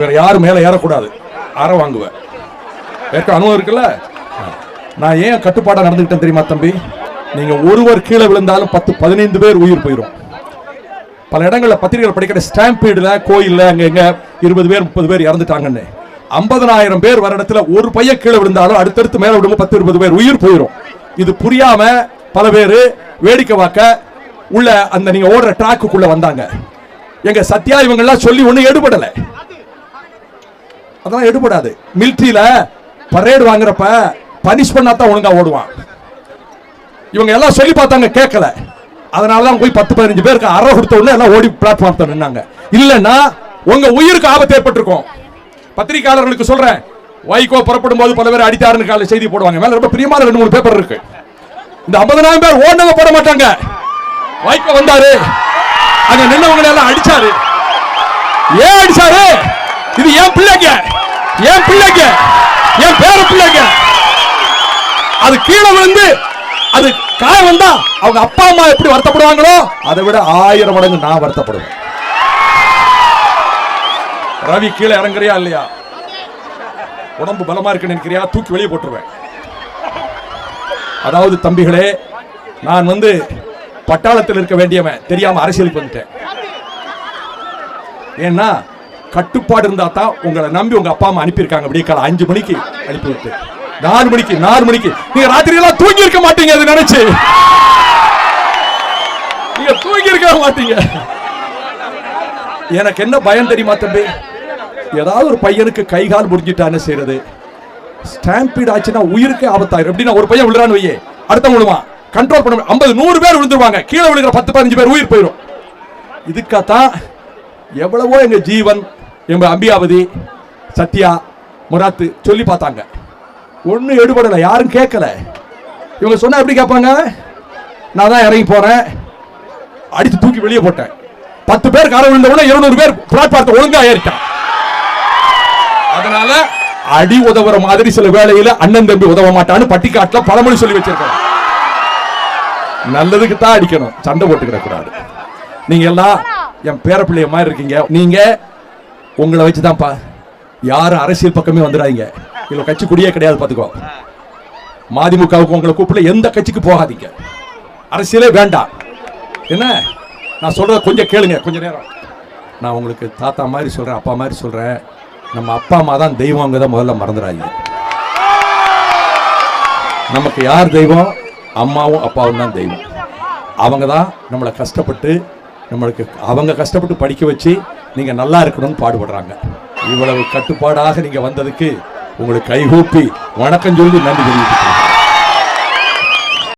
வேற யாரும் மேல ஏறக்கூடாது. அற வாங்குவேன் ஏற்க அனுபவம் இருக்குல்ல? நான் ஏன் கட்டுப்பாடா நடந்துக்கிட்டேன் தெரியுமா தம்பி? நீங்க ஒருவர் கீழே விழுந்தாலும் பத்து பதினைந்து பேர் உயிர் போயிடும் பல இடங்கள்ல பத்திரிகைகள் படிக்கிற ஸ்டாம்பீடுல கோயில்ல அங்க எங்க இருபது பேர் முப்பது பேர் இறந்துட்டாங்கன்னு. ஐம்பதனாயிரம் பேர் வர இடத்துல ஒரு பையன் கீழே விழுந்தாலும் அடுத்தடுத்து மேல விடும்போது பத்து இருபது பேர் உயிர் போயிடும் இது புரியாம பல பேர் வேடிக்கை வாக்க உள்ள அந்த நீங்க ஓடுற ட்ராக்குக்குள்ள வந்தாங்க. எங்க சத்யா இவங்க எல்லாம் சொல்லி ஒன்றும் எடுபடலை. அதெல்லாம் எடுபடாது. மிலிட்ரியில பரேடு வாங்குறப்ப பனிஷ் பண்ணா தான் ஒழுங்கா ஓடுவான். இவங்க எல்லாம் சொல்லி பார்த்தாங்க கேட்கல. அதனால தான் போய் பத்து பதினஞ்சு பேருக்கு அற கொடுத்த உடனே எல்லாம் ஓடி பிளாட்ஃபார்ம் நின்னாங்க. இல்லைன்னா உங்க உயிருக்கு ஆபத்து ஏற்பட்டிருக்கும். பத்திரிகையாளர்களுக்கு சொல்றேன் வைகோ புறப்படும் போது பல பேர் அடித்தாருன்னு காலை செய்தி போடுவாங்க. மேல ரொம்ப பிரியமான ரெண்டு மூணு பேப்பர் இருக்கு. இந்த ஐம்பதனாயிரம் பேர் ஓடினவங்க போட மாட்டாங்க. வைகோ வந்தாரு. அங்க நின்னவங்க எல்லாம் அடிச்சாரு. ஏன் அடிச்சாரு? இது என் பிள்ளைங்க என் பிள்ளைங்க என் பேர பிள்ளைங்க. அது கீழே விழுந்து அது காயம் வந்தா அவங்க அப்பா அம்மா எப்படி வருத்தப்படுவாங்களோ அதை விட ஆயிரம் மடங்கு நான் வருத்தப்படுவேன். ரவி கீழே இறங்குறியா இல்லையா? உடம்பு பலமா இருக்கு நினைக்கிறியா? தூக்கி வெளியே போட்டுருவேன். அதாவது தம்பிகளே நான் வந்து பட்டாளத்தில் இருக்க வேண்டியவன் தெரியாம அரசியலுக்கு வந்துட்டேன். ஏன்னா கட்டுப்பாடு இருந்தால் தான் உங்களை நம்பி உங்க அப்பா அம்மா அனுப்பியிருக்காங்க. அப்படியே காலை அஞ்சு மணிக்கு அனுப்பி விட்டு. நாலு மணிக்கு நாலு மணிக்கு. நீங்க ராத்திரியெல்லாம் தூங்கி இருக்க மாட்டீங்க அது நினச்சி. நீங்க தூங்கி இருக்க மாட்டீங்க. எனக்கு என்ன பயம் தெரியுமா தம்பி? ஏதாவது ஒரு பையனுக்கு கை கால் முடிஞ்சிட்டான்னு செய்யறது. ஸ்டாம்பீட் ஆச்சுன்னா உயிருக்கு ஆபத்தாயிரும். எப்படின்னா ஒரு பையன் விழுறான்னு வையே. அடுத்த விழுவான். கண்ட்ரோல் பண்ண ஐம்பது நூறு பேர் விழுந்துருவாங்க. கீழே விழுகிற பத்து பதினஞ்சு பேர் உயிர் போயிடும் இதுக்காத்தான் எவ்வளவோ எங்க ஜீவன் எங்க அம்பியாவதி சத்யா முராத்து சொல்லி பார்த்தாங்க. ஒன்றும் எடுபடலை யாரும் கேட்கல. இவங்க சொன்னா எப்படி கேட்பாங்க? நான் தான் இறங்கி போறேன். அடிச்சு தூக்கி வெளியே போட்டேன். பத்து பேர் கார விழுந்த இருநூறு பேர் பிளாட்பாரத்தை ஒழுங்கா ஏறிட்டான். அதனால அடி உதவுற மாதிரி சில வேலையில அண்ணன் தம்பி உதவ மாட்டான்னு பட்டிக்காட்டுல பழமொழி சொல்லி வச்சிருக்கோம் நல்லதுக்கு தான் அடிக்கணும். சண்டை போட்டுக்கிட கூடாது நீங்க எல்லாம் என் பேர பிள்ளைய மாதிரி இருக்கீங்க. நீங்க உங்களை வச்சுதான்ப்பா. யாரும் அரசியல் பக்கமே வந்துடாதீங்க இவ்வளோ கட்சி குடியே கிடையாது பார்த்துக்கோ. மதிமுகவுக்கு உங்களை கூப்பிட எந்த கட்சிக்கு போகாதீங்க. அரசியலே வேண்டாம். என்ன? நான் சொல்கிறத கொஞ்சம் கேளுங்க கொஞ்சம் நேரம். நான் உங்களுக்கு தாத்தா மாதிரி சொல்றேன் அப்பா மாதிரி சொல்றேன். நம்ம அப்பா அம்மா தான் தெய்வங்க தான் முதல்ல மறந்துடாதீங்க நமக்கு யார் தெய்வம்? அம்மாவும் அப்பாவும் தான் தெய்வம். அவங்க தான் நம்மளை கஷ்டப்பட்டு நம்மளுக்கு அவங்க கஷ்டப்பட்டு படிக்க வச்சு நீங்கள் நல்லா இருக்கணும்னு பாடுபடுறாங்க. இவ்வளவு கட்டுப்பாடாக நீங்கள் வந்ததுக்கு உங்களுக்கு கைகூப்பி வணக்கம் சொல்லி நன்றி தெரிவித்து